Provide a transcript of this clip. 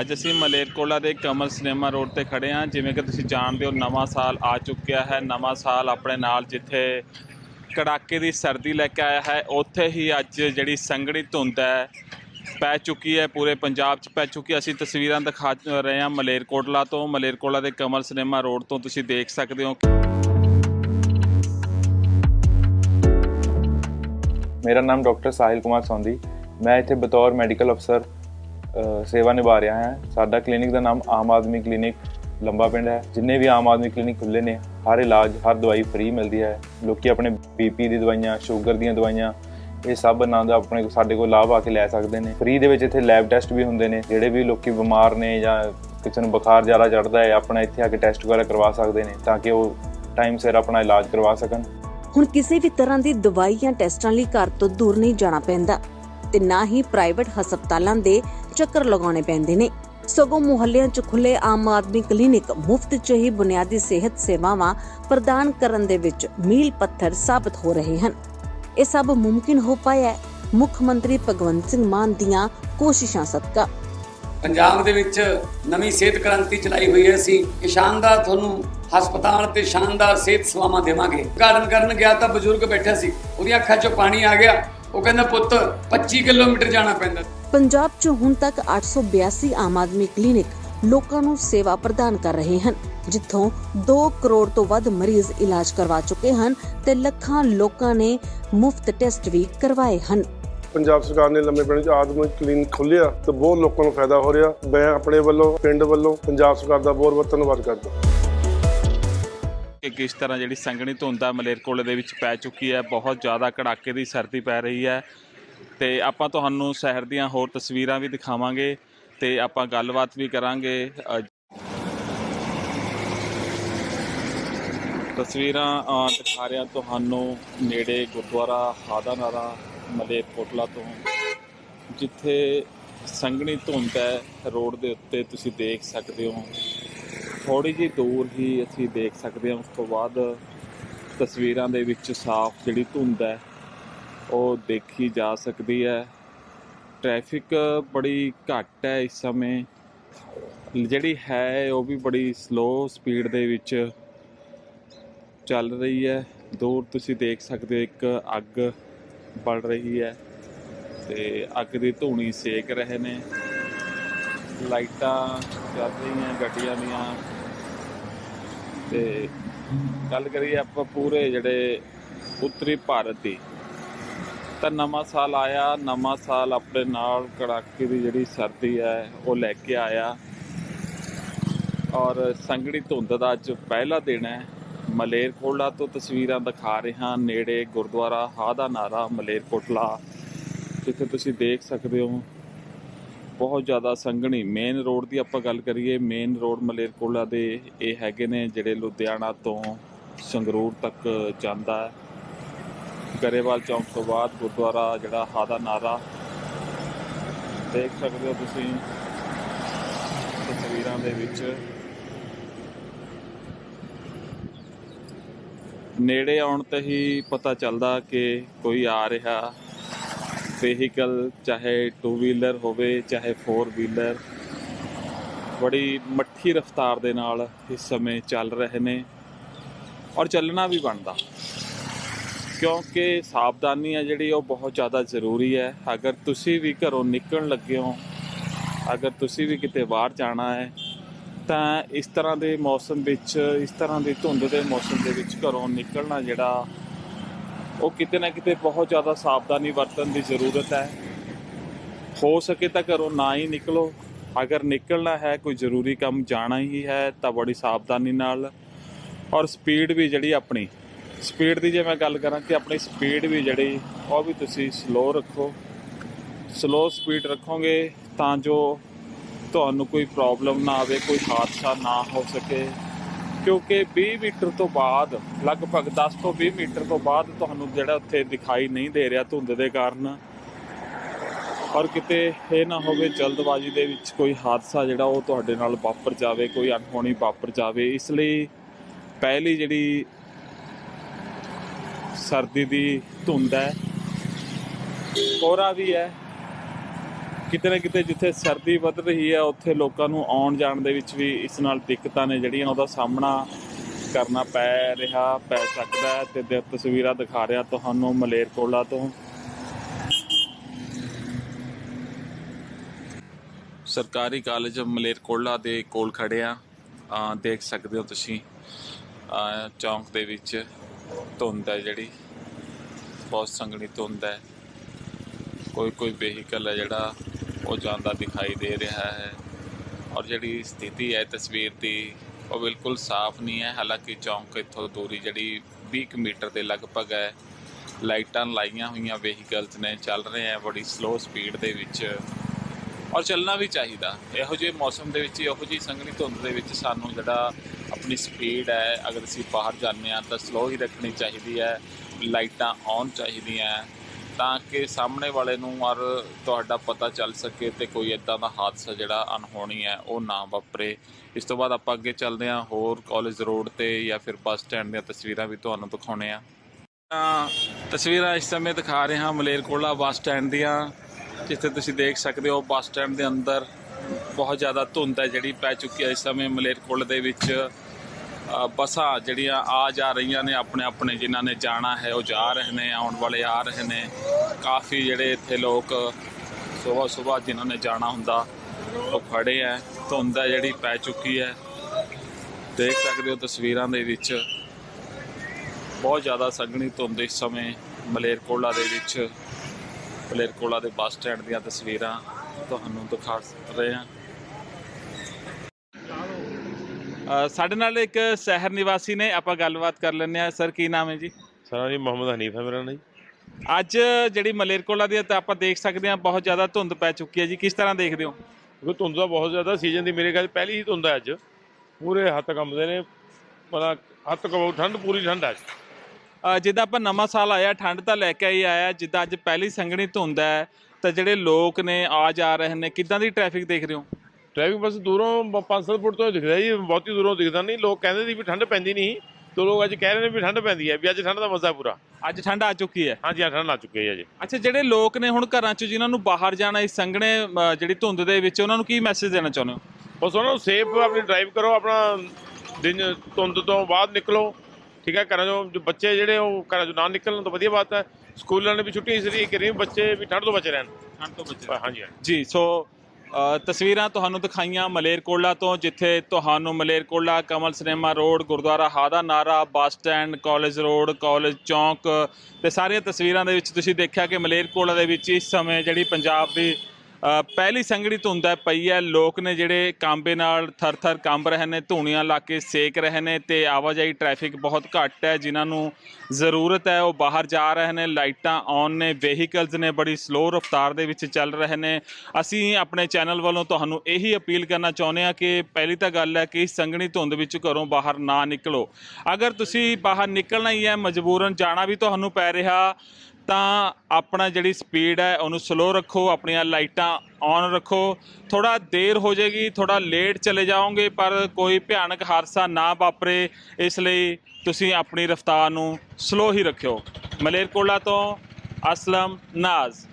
ਅੱਜ ਅਸੀਂ ਮਲੇਰਕੋਲਾ ਦੇ ਕਮਲ ਸਿਨੇਮਾ ਰੋਡ ਤੇ ਖੜੇ ਹਾਂ। ਜਿਵੇਂ ਕਿ ਤੁਸੀਂ ਜਾਣਦੇ ਹੋ, ਨਵਾਂ ਸਾਲ ਆ ਚੁੱਕਿਆ ਹੈ। ਨਵਾਂ ਸਾਲ ਆਪਣੇ ਨਾਲ ਜਿੱਥੇ ਕੜਾਕੇ ਦੀ ਸਰਦੀ ਲੈ ਕੇ ਆਇਆ ਹੈ, ਉੱਥੇ ਹੀ ਅੱਜ ਜਿਹੜੀ ਸੰਘਣੀ ਧੁੰਦ ਹੈ, ਪੈ ਚੁੱਕੀ ਹੈ। ਪੂਰੇ ਪੰਜਾਬ 'ਚ ਪੈ ਚੁੱਕੀ ਹੈ। ਅਸੀਂ ਤਸਵੀਰਾਂ ਦਿਖਾ ਰਹੇ ਹਾਂ ਮਲੇਰਕੋਟਲਾ ਤੋਂ। ਮਲੇਰਕੋਲਾ ਦੇ ਕਮਲ ਸਿਨੇਮਾ ਰੋਡ ਤੋਂ ਤੁਸੀਂ ਦੇਖ ਸਕਦੇ ਹੋ। ਮੇਰਾ ਨਾਮ ਡਾਕਟਰ ਸਾਹਿਲ ਕੁਮਾਰ ਸੌਂਦੀ। ਮੈਂ ਇੱਥੇ ਬਤੌਰ ਮੈਡੀਕਲ ਅਫਸਰ ਸੇਵਾ ਨਿਭਾ ਰਿਹਾ ਹਾਂ। ਸਾਡਾ ਕਲੀਨਿਕ ਦਾ ਨਾਮ ਆਮ ਆਦਮੀ ਕਲੀਨਿਕ ਲੰਬਾ ਪਿੰਡ ਹੈ। ਜਿੰਨੇ ਵੀ ਆਮ ਆਦਮੀ ਕਲੀਨਿਕ ਖੁੱਲੇ ਨੇ, ਹਰ ਇਲਾਜ, ਹਰ ਦਵਾਈ ਫ੍ਰੀ ਮਿਲਦੀ ਹੈ। ਲੋਕੀ ਆਪਣੇ ਬੀਪੀ ਦੀ ਦਵਾਈਆਂ, ਸ਼ੂਗਰ ਦੀਆਂ ਦਵਾਈਆਂ, ਇਹ ਸਭ ਆਨੰਦ ਆਪਣੇ ਸਾਡੇ ਕੋਲ ਲਾਭ ਆ ਕੇ ਲੈ ਸਕਦੇ ਨੇ। ਫ੍ਰੀ ਦੇ ਵਿੱਚ ਇੱਥੇ ਲੈਬ ਟੈਸਟ ਵੀ ਹੁੰਦੇ ਨੇ, ਜਿਹੜੇ ਵੀ ਲੋਕੀ ਬਿਮਾਰ ਨੇ ਜਾਂ ਕਿਸੇ ਨੂੰ ਬੁਖਾਰ ਜ਼ਿਆਦਾ ਚੜਦਾ ਹੈ, ਆਪਣਾ ਇੱਥੇ ਆ ਕੇ ਟੈਸਟ ਵਗੈਰਾ ਕਰਵਾ ਸਕਦੇ ਨੇ ਤਾਂ ਕਿ ਉਹ ਟਾਈਮ ਸਿਰ ਆਪਣਾ ਇਲਾਜ ਕਰਵਾ ਸਕਣ। ਹੁਣ ਕਿਸੇ ਵੀ ਤਰ੍ਹਾਂ ਦੀ ਦਵਾਈ ਜਾਂ ਟੈਸਟਾਂ ਲਈ ਘਰ ਤੋਂ ਦੂਰ ਨਹੀਂ ਜਾਣਾ ਪੈਂਦਾ ਤੇ ਨਾ ਹੀ ਪ੍ਰਾਈਵੇਟ ਹਸਪਤਾਲਾਂ ਦੇ ਚੱਕਰ ਲਗਾਉਣੇ ਪੈਂਦੇ ਨੇ। ਸਗੋਂ ਮੁਹੱਲਿਆਂ 'ਚ ਖੁੱਲੇ ਆਮ ਆਦਮੀ ਕਲੀਨਿਕ ਮੁਫਤ 'ਚ ਹੀ ਬੁਨਿਆਦੀ ਸਿਹਤ ਸੇਵਾਵਾਂ ਪ੍ਰਦਾਨ ਕਰਨ ਦੇ ਵਿੱਚ ਮੀਲ ਪੱਥਰ ਸਾਬਤ ਹੋ ਰਹੇ ਹਨ। ਇਹ ਸਭ ਮੁਮਕਿਨ ਹੋ ਪਾਇਆ ਹੈ। ਮੁੱਖ ਮੰਤਰੀ ਭਗਵੰਤ ਸਿੰਘ ਮਾਨ ਦੀਆਂ ਕੋਸ਼ਿਸ਼ਾਂ ਸਦਕਾ। ਪੰਜਾਬ ਦੇ ਵਿੱਚ ਨਵੀਂ ਸਿਹਤ ਕ੍ਰਾਂਤੀ ਚਲਾਈ ਹੋਈ ਹੈ। ਅਸੀਂ ਇਹ ਸ਼ਾਨਦਾਰ ਤੁਹਾਨੂੰ ਹਸਪਤਾਲ ਤੇ ਸ਼ਾਨਦਾਰ ਸਿਹਤ ਸੇਵਾਵਾਂ ਦੇਵਾਂਗੇ। ਕਾਰਨ ਕਰਨ ਗਿਆ ਤਾਂ ਬਜ਼ੁਰਗ ਬੈਠਾ ਸੀ। ਉਹਦੀਆਂ ਅੱਖਾਂ 'ਚੋਂ ਪਾਣੀ ਆ ਗਿਆ। ਉਹ ਕਹਿੰਦਾ, ਪੁੱਤ 25 ਕਿਲੋਮੀਟਰ ਜਾਣਾ ਪੈਂਦਾ ਪੰਜਾਬ 'ਚ ਹੁਣ ਤੱਕ 882 ਆਮ ਆਦਮੀ ਕਲੀਨਿਕ ਲੋਕਾਂ ਨੂੰ ਸੇਵਾ ਪ੍ਰਦਾਨ ਕਰ ਰਹੇ ਹਨ ਜਿੱਥੋਂ 2 ਕਰੋੜ ਤੋਂ ਵੱਧ ਮਰੀਜ਼ ਇਲਾਜ ਕਰਵਾ ਚੁੱਕੇ ਹਨ ਤੇ ਲੱਖਾਂ ਲੋਕਾਂ ਨੇ ਮੁਫਤ ਟੈਸਟ ਵੀ ਕਰਵਾਏ ਹਨ। ਪੰਜਾਬ ਸਰਕਾਰ ਨੇ ਲੰਮੇ ਪਿੰਡ 'ਚ ਆਦਮੀ ਕਲੀਨਿਕ ਖੋਲ੍ਹਿਆ ਤੇ ਬਹੁਤ ਲੋਕਾਂ ਨੂੰ ਫਾਇਦਾ ਹੋ ਰਿਹਾ। ਮੈਂ ਆਪਣੇ ਵੱਲੋਂ ਪਿੰਡ ਵੱਲੋਂ ਪੰਜਾਬ ਸਰਕਾਰ ਦਾ ਬਹੁਤ ਬਹੁਤ ਧੰਨਵਾਦ ਕਰਦਾ ਕਿ ਕਿਸ ਤਰ੍ਹਾਂ ਜਿਹੜੀ ਸੰਘਣੀ ਧੁੰਦ ਆ ਮਲੇਰਕੋਲੇ ਦੇ ਵਿੱਚ ਪੈ ਚੁੱਕੀ ਹੈ ਬਹੁਤ ਜ਼ਿਆਦਾ ਕੜਾਕੇ ਦੀ ਸਰਦੀ ਪੈ ਰਹੀ ਹੈ। ਤੇ ਆਪਾਂ ਤੁਹਾਨੂੰ ਸ਼ਹਿਰ ਦੀਆਂ ਹੋਰ ਤਸਵੀਰਾਂ ਵੀ ਦਿਖਾਵਾਂਗੇ ਤੇ ਆਪਾਂ ਗੱਲਬਾਤ ਵੀ ਕਰਾਂਗੇ ਤਸਵੀਰਾਂ ਅ, ਦਿਖਾ ਰਿਹਾ ਤੁਹਾਨੂੰ ਨੇੜੇ ਗੁਰਦੁਆਰਾ ਹਾਦਾਨਾਰਾ ਮਲੇਰਕੋਟਲਾ ਤੋਂ ਜਿੱਥੇ ਸੰਘਣੀ ਧੁੰਦ ਹੈ ਰੋਡ ਦੇ ਉੱਤੇ ਤੁਸੀਂ ਦੇਖ ਸਕਦੇ ਹੋ। ਥੋੜੀ ਜਿਹੀ ਦੂਰ ਹੀ ਅਸੀਂ ਦੇਖ ਸਕਦੇ ਹਾਂ ਉਸ ਤੋਂ ਬਾਅਦ ਤਸਵੀਰਾਂ ਦੇ ਵਿੱਚ ਸਾਫ਼ ਜਿਹੜੀ ਧੁੰਦ ਹੈ ਉਹ ਦੇਖੀ ਜਾ ਸਕਦੀ ਹੈ। ਟ੍ਰੈਫਿਕ ਬੜੀ ਘੱਟ ਹੈ ਇਸ ਸਮੇਂ। ਜਿਹੜੀ ਹੈ ਉਹ ਵੀ ਬੜੀ ਸਲੋ ਸਪੀਡ ਦੇ ਵਿੱਚ ਚੱਲ ਰਹੀ ਹੈ। ਦੂਰ ਤੁਸੀਂ ਦੇਖ ਸਕਦੇ ਹੋ, ਇੱਕ ਅੱਗ ਬਲ ਰਹੀ ਹੈ ਤੇ ਅੱਗ ਦੀ ਧੂਣੀ ਸੇਕ ਰਹੇ ਨੇ। ਲਾਈਟਾਂ ਚੱਲ ਰਹੀਆਂ ਗੱਡੀਆਂ ਦੀਆਂ। ਤੇ ਗੱਲ ਕਰੀਏ ਆਪਾਂ ਪੂਰੇ ਜਿਹੜੇ ਉੱਤਰੀ ਭਾਰਤ ਦੀ ਤਾਂ ਨਵਾਂ ਸਾਲ ਆਇਆ, ਨਵਾਂ ਸਾਲ ਆਪਣੇ ਨਾਲ ਕੜਾਕੇ ਦੀ ਜਿਹੜੀ ਸਰਦੀ ਹੈ, ਉਹ ਲੈ ਕੇ ਆਇਆ। ਔਰ ਸੰਗੜੀ ਧੁੰਦ ਦਾ ਅੱਜ ਪਹਿਲਾ ਦਿਨ ਹੈ। ਮਲੇਰਕੋਟਲਾ ਤੋਂ ਤਸਵੀਰਾਂ ਦਿਖਾ ਰਿਹਾ, ਨੇੜੇ ਗੁਰਦੁਆਰਾ ਹਾ ਦਾ ਨਾਰਾ ਮਲੇਰਕੋਟਲਾ। ਜਿੱਥੇ ਤੁਸੀਂ ਦੇਖ ਸਕਦੇ ਹੋ, ਬਹੁਤ ਜ਼ਿਆਦਾ ਸੰਘਣੀ ਮੇਨ ਰੋਡ ਦੀ ਆਪਾਂ ਗੱਲ ਕਰੀਏ ਮੇਨ ਰੋਡ ਮਲੇਰਕੋਟਲਾ ਦੇ ਇਹ ਹੈਗੇ ਨੇ, ਜਿਹੜੇ ਲੁਧਿਆਣਾ ਤੋਂ ਸੰਗਰੂਰ ਤੱਕ ਜਾਂਦਾ ਹੈ। ਗਰੇਵਾਲ ਚੌਂਕ ਤੋਂ ਬਾਅਦ ਗੁਰਦੁਆਰਾ ਜਿਹੜਾ ਹਾਦਾ ਨਾਰਾ, ਦੇਖ ਸਕਦੇ ਹੋ ਤੁਸੀਂ ਤਸਵੀਰਾਂ ਦੇ ਵਿੱਚ। ਨੇੜੇ ਆਉਣ ਤੇ ਹੀ ਪਤਾ ਚੱਲਦਾ ਕਿ ਕੋਈ ਆ ਰਿਹਾ। ਵਹੀਕਲ ਚਾਹੇ ਟੂ ਵੀਲਰ ਹੋਵੇ, ਚਾਹੇ ਫੋਰ ਵੀਲਰ ਬੜੀ ਮੱਠੀ ਰਫ਼ਤਾਰ ਦੇ ਨਾਲ ਇਸ ਸਮੇਂ ਚੱਲ ਰਹੇ ਨੇ ਔਰ ਚੱਲਣਾ ਵੀ ਬਣਦਾ। ਕਿਉਂਕਿ ਸਾਵਧਾਨੀ ਆ ਜਿਹੜੀ, ਉਹ ਬਹੁਤ ਜ਼ਿਆਦਾ ਜ਼ਰੂਰੀ ਹੈ। ਅਗਰ ਤੁਸੀਂ ਵੀ ਘਰੋਂ ਨਿਕਲਣ ਲੱਗੇ ਹੋ, ਅਗਰ ਤੁਸੀਂ ਵੀ ਕਿਤੇ ਬਾਹਰ ਜਾਣਾ ਹੈ, ਤਾਂ ਇਸ ਤਰ੍ਹਾਂ ਦੇ ਮੌਸਮ ਵਿੱਚ, ਇਸ ਤਰ੍ਹਾਂ ਦੀ ਧੁੰਦ ਦੇ ਮੌਸਮ ਦੇ ਵਿੱਚ ਘਰੋਂ ਨਿਕਲਣਾ ਜਿਹੜਾ, ਉਹ ਕਿਤੇ ਨਾ ਕਿਤੇ ਬਹੁਤ ਜ਼ਿਆਦਾ ਸਾਵਧਾਨੀ ਵਰਤਣ ਦੀ ਜ਼ਰੂਰਤ ਹੈ। ਹੋ ਸਕੇ ਤਾਂ ਘਰੋਂ ਨਾ ਹੀ ਨਿਕਲੋ। ਅਗਰ ਨਿਕਲਣਾ ਹੈ, ਕੋਈ ਜ਼ਰੂਰੀ ਕੰਮ ਜਾਣਾ ਹੀ ਹੈ, ਤਾਂ ਬੜੀ ਸਾਵਧਾਨੀ ਨਾਲ ਔਰ ਸਪੀਡ ਵੀ ਜਿਹੜੀ ਆਪਣੀ। ਸਪੀਡ ਦੀ ਜੇ ਮੈਂ ਗੱਲ ਕਰਾਂ ਕਿ ਆਪਣੀ ਸਪੀਡ ਵੀ ਜਿਹੜੀ, ਉਹ ਵੀ ਤੁਸੀਂ ਸਲੋ ਰੱਖੋ। ਸਲੋ ਸਪੀਡ ਰੱਖੋਗੇ ਤਾਂ ਜੋ ਤੁਹਾਨੂੰ ਕੋਈ ਪ੍ਰੋਬਲਮ ਨਾ ਆਵੇ, ਕੋਈ ਹਾਦਸਾ ਨਾ ਹੋ ਸਕੇ। ਕਿਉਂਕਿ 20 ਮੀਟਰ ਤੋਂ ਬਾਅਦ, ਲਗਭਗ 10 ਤੋਂ 20 ਮੀਟਰ ਤੋਂ ਬਾਅਦ ਤੁਹਾਨੂੰ ਜਿਹੜਾ ਉੱਥੇ ਦਿਖਾਈ ਨਹੀਂ ਦੇ ਰਿਹਾ ਧੁੰਦ ਦੇ ਕਾਰਨ, ਔਰ ਕਿਤੇ ਇਹ ਨਾ ਹੋਵੇ ਜਲਦਬਾਜ਼ੀ ਦੇ ਵਿੱਚ ਕੋਈ ਹਾਦਸਾ ਜਿਹੜਾ ਉਹ ਤੁਹਾਡੇ ਨਾਲ ਵਾਪਰ ਜਾਵੇ, ਕੋਈ ਅਣਹੋਣੀ ਵਾਪਰ ਜਾਵੇ। ਇਸ ਲਈ ਪਹਿਲੀ ਜਿਹੜੀ ਸਰਦੀ ਦੀ ਧੁੰਦ ਹੈ। ਕੋਰਾ ਵੀ ਹੈ। ਕਿਤੇ ਨਾ ਕਿਤੇ ਜਿੱਥੇ ਸਰਦੀ ਵੱਧ ਰਹੀ ਹੈ, ਉੱਥੇ ਲੋਕਾਂ ਨੂੰ ਆਉਣ ਜਾਣ ਦੇ ਵਿੱਚ ਵੀ ਇਸ ਨਾਲ ਦਿੱਕਤਾਂ ਨੇ ਜਿਹੜੀਆਂ ਉਹਦਾ ਸਾਹਮਣਾ ਕਰਨਾ ਪੈ ਰਿਹਾ, ਪੈ ਸਕਦਾ ਹੈ ਤੇ ਤਸਵੀਰਾਂ ਦਿਖਾ ਰਿਹਾ ਤੁਹਾਨੂੰ ਮਲੇਰਕੋਲਾ ਤੋਂ। ਸਰਕਾਰੀ ਕਾਲਜ ਮਲੇਰਕੋਲਾ ਦੇ ਕੋਲ ਖੜੇ ਆ ਦੇਖ ਸਕਦੇ ਹੋ ਤੁਸੀਂ। ਚੌਂਕ ਦੇ ਵਿੱਚ ਧੁੰਦ ਹੈ ਜਿਹੜੀ, ਬਹੁਤ ਸੰਘਣੀ ਧੁੰਦ ਹੈ। ਕੋਈ ਕੋਈ ਵਹੀਕਲ ਹੈ ਜਿਹੜਾ ਉਹ ਜਾਂਦਾ ਦਿਖਾਈ ਦੇ ਰਿਹਾ ਹੈ। ਔਰ ਜਿਹੜੀ ਸਥਿਤੀ ਹੈ ਤਸਵੀਰ ਦੀ, ਉਹ ਬਿਲਕੁਲ ਸਾਫ਼ ਨਹੀਂ ਹੈ। ਹਾਲਾਂਕਿ ਚੌਂਕ ਇੱਥੋਂ ਦੂਰੀ ਜਿਹੜੀ 20 ਕੁ ਮੀਟਰ ਦੇ ਲਗਭਗ ਹੈ। ਲਾਈਟਾਂ ਲਾਈਆਂ ਹੋਈਆਂ ਵਹੀਕਲਸ ਨੇ, ਚੱਲ ਰਹੇ ਆ ਬੜੀ ਸਲੋ ਸਪੀਡ ਦੇ ਵਿੱਚ। ਔਰ ਚੱਲਣਾ ਵੀ ਚਾਹੀਦਾ। ਇਹੋ ਜਿਹੇ ਮੌਸਮ ਦੇ ਵਿੱਚ, ਇਹੋ ਜਿਹੀ ਸੰਘਣੀ ਧੁੰਦ ਦੇ ਵਿੱਚ ਸਾਨੂੰ ਜਿਹੜਾ ਆਪਣੀ ਸਪੀਡ ਹੈ। ਅਗਰ ਅਸੀਂ ਬਾਹਰ ਜਾਂਦੇ ਆ ਤਾਂ ਸਲੋ ਹੀ ਰੱਖਣੀ ਚਾਹੀਦੀ ਹੈ। ਲਾਈਟਾਂ ਔਨ ਚਾਹੀਦੀਆਂ ਤਾਂ ਕਿ ਸਾਹਮਣੇ ਵਾਲੇ ਨੂੰ ਔਰ ਤੁਹਾਡਾ ਪਤਾ ਚੱਲ ਸਕੇ ਤੇ ਕੋਈ ਇਦਾਂ ਦਾ ਹਾਦਸਾ ਜਿਹੜਾ ਅਨਹੋਣੀ ਹੈ, ਉਹ ਨਾ ਵਾਪਰੇ। ਇਸ ਤੋਂ ਬਾਅਦ ਆਪਾਂ ਅੱਗੇ ਚੱਲਦੇ ਹਾਂ। ਹੋਰ ਕਾਲਜ ਰੋਡ ਤੇ ਜਾਂ ਫਿਰ ਬੱਸ ਸਟੈਂਡ ਦੀਆਂ ਤਸਵੀਰਾਂ ਵੀ ਤੁਹਾਨੂੰ ਦਿਖਾਉਣੇ ਆ ਤਾਂ ਤਸਵੀਰਾਂ ਇਸ ਸਮੇਂ ਦਿਖਾ ਰਹੇ ਹਾਂ ਮਲੇਰਕੋਲਾ ਬੱਸ ਸਟੈਂਡ ਦੀਆਂ। ਜਿੱਥੇ ਤੁਸੀਂ ਦੇਖ ਸਕਦੇ ਹੋ ਬੱਸ ਸਟੈਂਡ ਦੇ ਅੰਦਰ ਬਹੁਤ ਜ਼ਿਆਦਾ ਧੁੰਦ ਹੈ ਜਿਹੜੀ ਪੈ ਚੁੱਕੀ ਹੈ ਇਸ ਸਮੇਂ ਮਲੇਰਕੋਲ ਦੇ ਵਿੱਚ। ਬੱਸਾਂ ਜਿਹੜੀਆਂ ਆ ਜਾ ਰਹੀਆਂ ਨੇ ਆਪਣੇ ਆਪਣੇ, ਜਿਨ੍ਹਾਂ ਨੇ ਜਾਣਾ ਹੈ, ਉਹ ਜਾ ਰਹੇ ਨੇ, ਆਉਣ ਵਾਲੇ ਆ ਰਹੇ ਨੇ। ਕਾਫੀ ਜਿਹੜੇ ਇੱਥੇ ਲੋਕ ਸਵੇਰ ਸਵੇਰ ਜਿਨ੍ਹਾਂ ਨੇ ਜਾਣਾ ਹੁੰਦਾ, ਉਹ ਖੜੇ ਹੈ ਧੁੰਦ ਹੈ ਜਿਹੜੀ ਪੈ ਚੁੱਕੀ ਹੈ ਦੇਖ ਸਕਦੇ ਹੋ ਤਸਵੀਰਾਂ ਦੇ ਵਿੱਚ। ਬਹੁਤ ਜ਼ਿਆਦਾ ਸੰਘਣੀ ਧੁੰਦ ਇਸ ਸਮੇਂ ਮਲੇਰਕੋਲਾ ਦੇ ਵਿੱਚ। ਮਲੇਰਕੋਲਾ ਦੇ ਬੱਸ ਸਟੈਂਡ ਦੀਆਂ ਤਸਵੀਰਾਂ ਤੁਹਾਨੂੰ ਦਿਖਾ ਰਹੇ ਹਾਂ ਅ, ਸਾਡੇ ਨਾਲ ਇੱਕ ਸ਼ਹਿਰ ਨਿਵਾਸੀ ਨੇ ਆਪਾਂ ਗੱਲਬਾਤ ਕਰ ਲੈਂਦੇ ਆ ਸਰ ਕੀ ਨਾਮ ਹੈ ਜੀ? ਸਰ ਜੀ ਮੁਹੰਮਦ ਹਨੀਫ ਹੈ ਮੇਰਾ ਨਾਂ ਜੀ। ਅੱਜ ਜਿਹੜੀ ਮਲੇਰਕੋਟਲਾ ਦੀ ਤਾਂ ਆਪਾਂ ਦੇਖ ਸਕਦੇ ਹਾਂ ਬਹੁਤ ਜ਼ਿਆਦਾ ਧੁੰਦ ਪੈ ਚੁੱਕੀ ਹੈ ਜੀ। ਕਿਸ ਤਰ੍ਹਾਂ ਦੇਖਦੇ ਹੋ? ਕਿਉਂਕਿ ਧੁੰਦ ਦਾ ਬਹੁਤ ਜ਼ਿਆਦਾ ਸੀਜ਼ਨ ਦੀ ਮੇਰੇ ਖਿਆਲ ਪਹਿਲੀ ਹੀ ਧੁੰਦ ਹੈ ਅੱਜ। ਪੂਰੇ ਹੱਥ ਕੰਬਦੇ ਨੇ ਮਤਲਬ ਹੱਥ ਕਬੂ ਠੰਡ ਪੂਰੀ ਠੰਡ ਹੈ ਅ, ਜਿੱਦਾਂ ਆਪਾਂ ਨਵਾਂ ਸਾਲ ਆਇਆ ਠੰਡ ਤਾਂ ਲੈ ਕੇ ਹੀ ਆਇਆ ਜਿੱਦਾਂ ਅੱਜ ਪਹਿਲੀ ਸੰਘਣੀ ਧੁੰਦ ਹੈ ਤਾਂ ਜਿਹੜੇ ਲੋਕ ਨੇ ਆ ਜਾ ਰਹੇ ਨੇ ਕਿੱਦਾਂ ਦੀ ਟ੍ਰੈਫਿਕ ਦੇਖ ਰਹੇ ਹੋ? ਟ੍ਰੈਫਿਕ ਬਸ ਦੂਰੋਂ 5-7 ਫੁੱਟ ਤੋਂ ਦਿਖਦਾ ਜੀ ਬਹੁਤੀ ਦੂਰੋਂ ਦਿਖਦਾ ਨਹੀਂ। ਲੋਕ ਕਹਿੰਦੇ ਸੀ ਵੀ ਠੰਡ ਪੈਂਦੀ ਨਹੀਂ। ਤੇ ਲੋਕ ਅੱਜ ਕਹਿ ਰਹੇ ਨੇ ਵੀ ਠੰਡ ਪੈਂਦੀ ਹੈ ਵੀ ਅੱਜ ਠੰਡ ਦਾ ਮਜ਼ਾ ਪੂਰਾ। ਅੱਜ ਠੰਡ ਆ ਚੁੱਕੀ ਹੈ। ਹਾਂਜੀ ਹਾਂ ਠੰਡ ਆ ਚੁੱਕੀ ਹੈ ਅਜੇ ਅੱਛਾ ਜਿਹੜੇ ਲੋਕ ਨੇ ਹੁਣ ਘਰਾਂ 'ਚ ਜਿਨ੍ਹਾਂ ਨੂੰ ਬਾਹਰ ਜਾਣਾ ਇਸ ਸੰਘਣੇ ਜਿਹੜੀ ਧੁੰਦ ਦੇ ਵਿੱਚ ਉਹਨਾਂ ਨੂੰ ਕੀ ਮੈਸੇਜ ਦੇਣਾ ਚਾਹੁੰਦੇ ਹੋ? ਬਸ ਉਹਨਾਂ ਨੂੰ ਸੇਫ ਆਪਣੀ ਡਰਾਈਵ ਕਰੋ ਆਪਣਾ ਦਿਨ ਧੁੰਦ ਤੋਂ ਬਾਅਦ ਨਿਕਲੋ। ਠੀਕ ਹੈ ਘਰਾਂ ਚੋਂ ਜੋ ਬੱਚੇ ਜਿਹੜੇ ਉਹ ਘਰਾਂ ਚੋਂ ਨਾ ਨਿਕਲਣ ਤਾਂ ਵਧੀਆ ਬਾਤ ਹੈ। ਸਕੂਲਾਂ ਨੇ ਵੀ ਛੁੱਟੀ ਇਸ ਲਈ ਕਰੀ ਬੱਚੇ ਵੀ ਠੰਡ ਤੋਂ ਬਚ ਰਹਿਣ। ਠੰਡ ਤੋਂ ਬਚੇ ਹਾਂਜੀ ਜੀ ਸੋ ਤਸਵੀਰਾਂ ਤੁਹਾਨੂੰ ਦਿਖਾਈਆਂ ਮਲੇਰਕੋਲਾ ਤੋਂ, ਜਿੱਥੇ ਤੁਹਾਨੂੰ Malerkotla Kamal cinema road, Gurdwara Haa Da Naara, bus stand, college road, college ਚੌਂਕ ਤੇ ਸਾਰੀਆਂ ਤਸਵੀਰਾਂ ਦੇ ਵਿੱਚ ਤੁਸੀਂ ਦੇਖਿਆ ਕਿ ਮਲੇਰਕੋਲਾ ਦੇ ਵਿੱਚ ਇਸ ਸਮੇਂ ਜਿਹੜੀ ਪੰਜਾਬ ਦੀ ਪਹਿਲੀ ਸੰਗੜੀ ਧੁੰਦ ਹੈ ਪਈ ਹੈ ਲੋਕ ਨੇ ਜਿਹੜੇ ਕਾਂਬੇ ਨਾਲ ਥਰ-ਥਰ ਕੰਬ ਰਹੇ ਨੇ, ਧੂਣੀਆਂ ਲਾ ਕੇ ਸੇਕ ਰਹੇ ਨੇ ਤੇ ਆਵਾਜਾਈ ਟ੍ਰੈਫਿਕ ਬਹੁਤ ਘੱਟ ਹੈ ਜਿਨ੍ਹਾਂ ਨੂੰ ਜ਼ਰੂਰਤ ਹੈ ਉਹ ਬਾਹਰ ਜਾ ਰਹੇ ਨੇ। ਲਾਈਟਾਂ ਔਨ ਨੇ, ਵਹੀਕਲਸ ਨੇ ਬੜੀ ਸਲੋ ਰਫ਼ਤਾਰ ਦੇ ਵਿੱਚ ਚੱਲ ਰਹੇ ਨੇ। ਅਸੀਂ ਆਪਣੇ ਚੈਨਲ ਵੱਲੋਂ ਤੁਹਾਨੂੰ ਇਹੀ ਅਪੀਲ ਕਰਨਾ ਚਾਹੁੰਦੇ ਹਾਂ ਕਿ ਪਹਿਲੀ ਤਾਂ ਗੱਲ ਹੈ ਕਿ ਇਸ ਸੰਘਣੀ ਧੁੰਦ ਵਿੱਚ ਘਰੋਂ ਬਾਹਰ ਨਾ ਨਿਕਲੋ। ਅਗਰ ਤੁਸੀਂ ਬਾਹਰ ਨਿਕਲਣਾ ਹੀ ਹੈ ਮਜਬੂਰਨ ਜਾਣਾ ਵੀ ਤੁਹਾਨੂੰ ਪੈ ਰਿਹਾ ਤਾਂ ਆਪਣਾ ਜਿਹੜੀ ਸਪੀਡ ਹੈ, ਉਹਨੂੰ ਸਲੋ ਰੱਖੋ, ਆਪਣੀਆਂ ਲਾਈਟਾਂ ਔਨ ਰੱਖੋ। ਥੋੜਾ ਦੇਰ ਹੋ ਜਾਏਗੀ ਥੋੜਾ ਲੇਟ ਚਲੇ ਜਾਓਗੇ, ਪਰ ਕੋਈ ਭਿਆਨਕ ਹਾਦਸਾ ਨਾ ਵਾਪਰੇ। ਇਸ ਲਈ ਤੁਸੀਂ ਆਪਣੀ ਰਫ਼ਤਾਰ ਨੂੰ ਸਲੋ ਹੀ ਰੱਖਿਓ। ਮਲੇਰਕੋਲਾ ਤੋਂ ਅਸਲਮ ਨਾਜ਼।